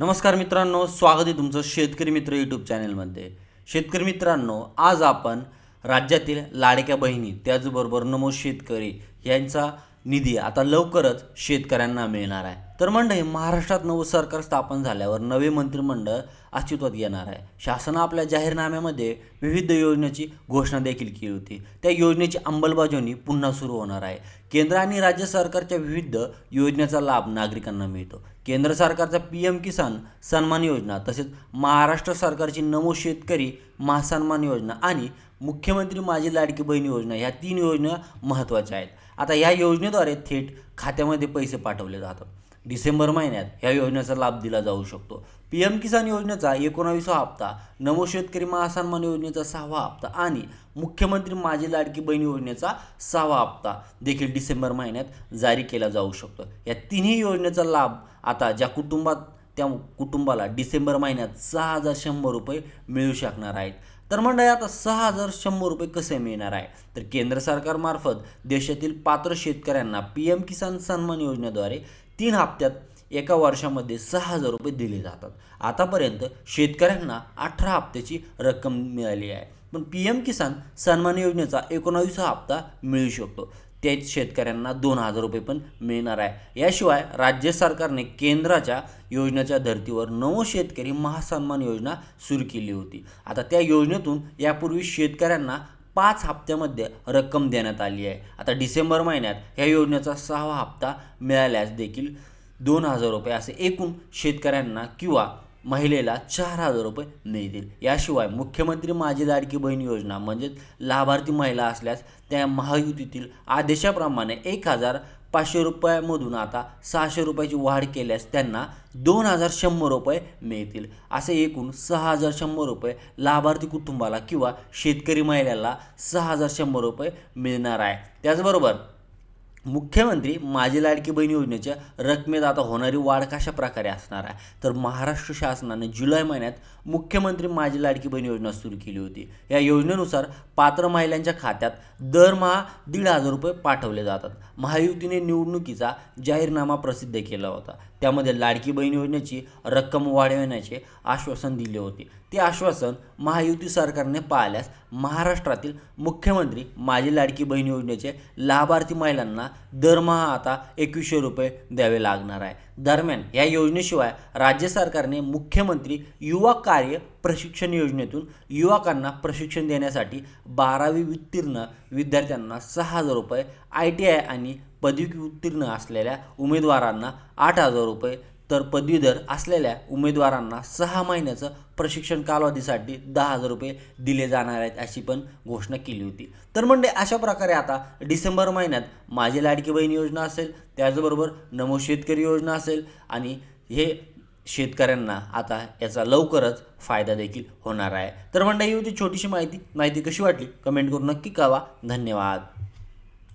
नमस्कार मित्रांनो स्वागत आहे तुमचं शेतकरी मित्र यूट्यूब चॅनलमध्ये. शेतकरी मित्रांनो आज आपण राज्यातील लाडक्या बहिणी त्याचबरोबर नमो शेतकरी यांचा निधी आता लवकरच शेतकऱ्यांना मिळणार आहे. तर मंडळी महाराष्ट्रात नवं सरकार स्थापन झाल्यावर नवे मंत्रिमंडळ अस्तित्वात येणार आहे. शासन आपल्या जाहीरनाम्यामध्ये विविध योजनेची घोषणा देखील केली होती. त्या योजनेची अंमलबजावणी पुन्हा सुरू होणार आहे. केंद्र आणि राज्य सरकारच्या विविध योजनेचा लाभ नागरिकांना मिळतो. केंद्र सरकारचा पी एम किसान सन्मान योजना तसेच महाराष्ट्र सरकारची नमो शेतकरी महासन्मान योजना आणि मुख्यमंत्री माझी लाडकी बहीण योजना ह्या तीन योजना महत्त्वाच्या आहेत. आता ह्या योजनेद्वारे थेट खात्यामध्ये पैसे पाठवले जातात. डिसेंबर महिन्यात ह्या योजनेचा लाभ दिला जाऊ शकतो. पी एम किसान योजनेचा एकोणावीसवा हप्ता नमो शेतकरी महासन्मान योजनेचा सहावा हप्ता आणि मुख्यमंत्री माझी लाडकी बहीण योजनेचा सहावा हप्ता देखील डिसेंबर महिन्यात जारी केला जाऊ शकतो. या तिन्ही योजनेचा लाभ आता ज्या कुटुंबात त्या कुटुंबाला डिसेंबर महिन्यात सहा हजार शंभर रुपये मिळू शकणार आहेत. तर मंडळी आता सहा हजार शंभर रुपये कसे मिळणार आहे तर केंद्र सरकारमार्फत देशातील पात्र शेतकऱ्यांना पी एम किसान सन्मान योजनेद्वारे तीन हप्त्यात एका वर्षामध्ये सहा हजार रुपये दिले जातात. आतापर्यंत शेतकऱ्यांना अठरा हप्त्याची रक्कम मिळाली आहे. पण पी एम किसान सन्मान योजनेचा एकोणावीसा हप्ता मिळू शकतो. त्याच शेतकऱ्यांना दोन हजार रुपये पण मिळणार आहे. याशिवाय राज्य सरकारने केंद्राच्या योजनेच्या धर्तीवर नवो शेतकरी महासन्मान योजना सुरू केली होती. आता त्या योजनेतून यापूर्वी शेतकऱ्यांना पाच हप्त्यामध्ये रक्कम देण्यात आली आहे. आता डिसेंबर महिन्यात ह्या योजनेचा सहावा हप्ता मिळाल्यास देखील दोन हजार रुपये असे एकूण शेतकऱ्यांना किंवा महिलेला चार हजार रुपये मिळतील. याशिवाय मुख्यमंत्री माझी लाडकी बहीण योजना म्हणजेच लाभार्थी महिला असल्यास त्या महायुतीतील आदेशाप्रमाणे एक हजार पाचशे रुपयामधून आता सहाशे रुपयाची वाढ केल्यास त्यांना दोन हजार शंभर रुपये मिळतील. असे एकूण सहा हजार शंभर रुपये लाभार्थी कुटुंबाला किंवा शेतकरी महिलेला सहा हजार शंभर रुपये मिळणार आहे. त्याचबरोबर मुख्यमंत्री माझी लाडकी बहीण योजनेच्या रकमेत आता होणारी वाढ कशा प्रकारे असणार आहे? तर महाराष्ट्र शासनाने जुलै महिन्यात मुख्यमंत्री माझी लाडकी बहीण योजना सुरू केली होती. या योजनेनुसार पात्र महिलांच्या खात्यात दरमहा दीड हजार रुपये पाठवले जातात. महायुतीने निवडणुकीचा जाहीरनामा प्रसिद्ध केला होता. त्यामध्ये लाडकी बहीण योजनेची रक्कम वाढविण्याचे आश्वासन दिले होते. ते आश्वासन महायुती सरकारने पाळल्यास महाराष्ट्रातील मुख्यमंत्री माझी लाडकी बहीण योजनेचे लाभार्थी महिलांना दरमहा आता एकवीसशे रुपये द्यावे लागणार आहे. दरम्यान या योजनेशिवाय राज्य सरकारने मुख्यमंत्री युवा कार्य प्रशिक्षण योजनेतून युवकांना प्रशिक्षण देण्यासाठी बारावी उत्तीर्ण विद्यार्थ्यांना सहा हजार रुपये आय टी आय आणि पदवी उत्तीर्ण असलेल्या उमेदवारांना आठ हजार रुपये तर पदवीधर असलेल्या उमेदवारांना सहा महिन्याचं प्रशिक्षण कालावधीसाठी दहा हजार रुपये दिले जाणार आहेत अशी पण घोषणा केली होती. तर म्हणजे अशा प्रकारे आता डिसेंबर महिन्यात माझी लाडकी बहीण योजना असेल त्याचबरोबर नमो शेतकरी योजना असेल आणि हे शेतकऱ्यांना आता याचा लवकरच फायदा देखील होणार आहे. तर मंडळी ही होती छोटीशी माहिती. माहिती कशी वाटली? कमेंट करून नक्की कळवा. धन्यवाद.